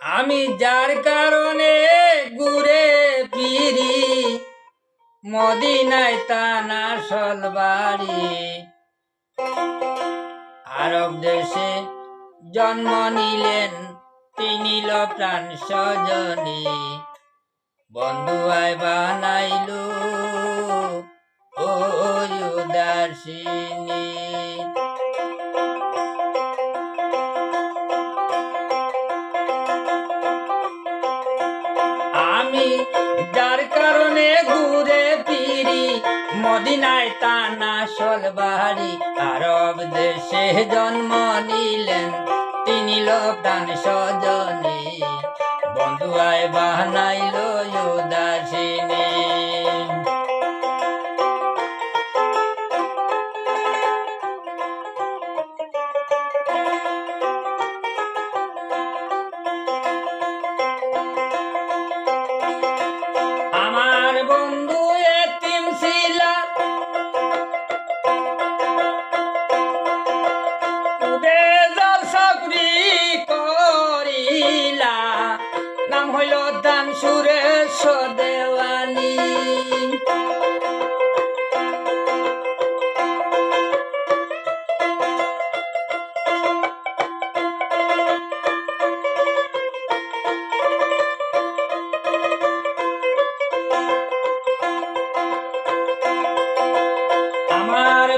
আমি যার কারণে ঘুরে ফিরি মদিনায় তানা সল বাড়ি আরব দেশে জন্ম নিলেন তিনি প্রাণ সজনী বন্ধু আয় বানাইলু ও উদাসিনী আমি, যার কারণে ঘুরে ফিরি। মদিনায় তানা সল বাড়ি আরব দেশে জন্ম নিলেন। তিনি লোকটান সজনী বন্ধু আয় বাহানাইল উদাসিনী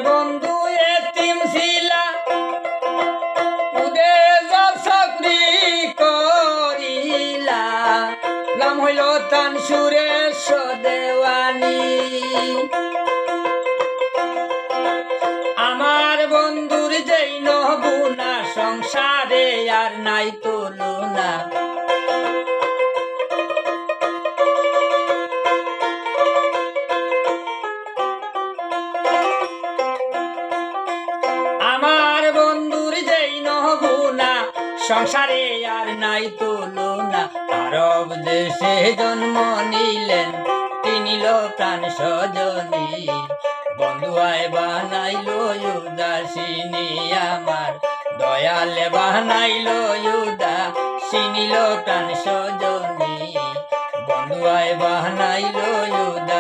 বন্ধু এতিম ছিলা উদে চাকরি করিলা। নাম হইল তান সুরেশ দেওয়ানি। আমার বন্ধুর যেই নগুনা সংসারে আর নাই তুলনা। সংসারে আর নাই তুলনা। আরব দেশে জন্ম নিলেন, তিনি প্রাণ সজনী। বন্ধু আয় বানাইল উদাসিনী আমার, দয়ালে বানাইল উদাসিনী লো প্রাণ সজনী। বন্ধু আয় বানাইল উদাসিনী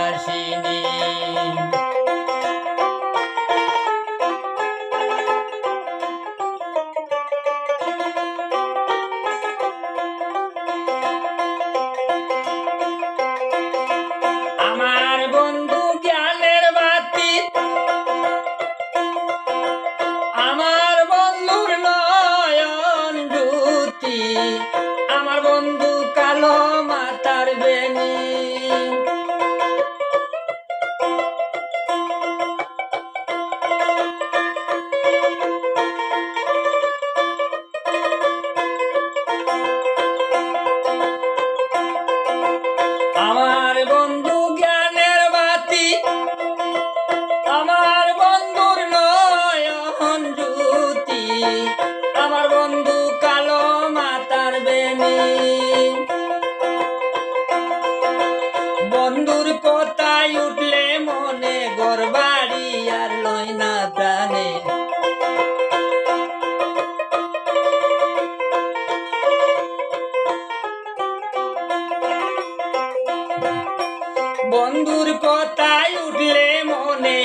আমার বন্ধু কালো মাতার বেনি। আমার বন্ধু জ্ঞানের বাতি আমার বন্ধুর জ্যোতি আমার বন্ধু আর লয় না প্রাণে। বন্ধুর কথায় উঠলে মনে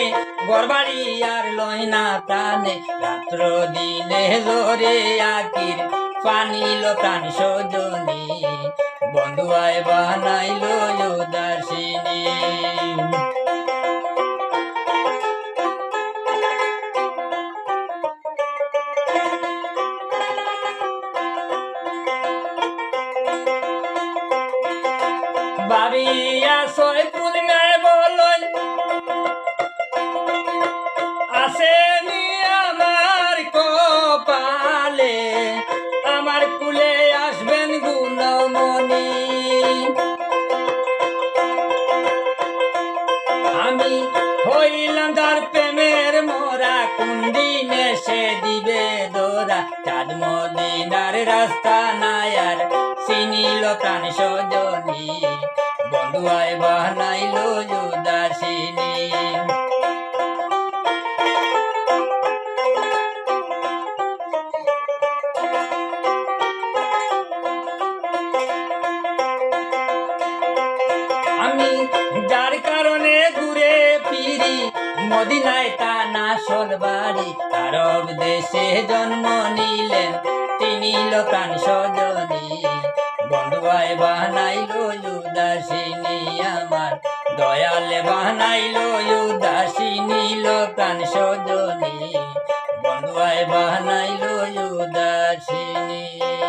গরবাড়ি আর লয় না প্রাণে। রাত্র দিনে জোরে আকির পানিল প্রাণ সজনী। বন্ধু আয় বানাইল উদাসিনী। বাড়িয়া সয় পূর্ণায় বলই। আসেনি আমার কপালে, আমার কুলে আসবেন গুণমণি। আমি হইলাম তার প্রেমের মোরা কুন্দিনে সে দিবে দোরা। চাঁদ মদিনার রাস্তা নায়ার চিনিল প্রাণ সজনী। দুয়াই বানাইলো যুদাসিনী আমি যার কারণে দূরে ফিরি, মদিনায় তা না বাড়ি আরব দেশে জন্ম নিলেন, তিনি লোকান সজনী। বন্ধুয়ায় বানাইলো উদাসিনী আমার। দয়ালে বানাইলো উদাসিনী লোকান সজনী। বন্ধুয়ায় বানাইলো উদাসিনী।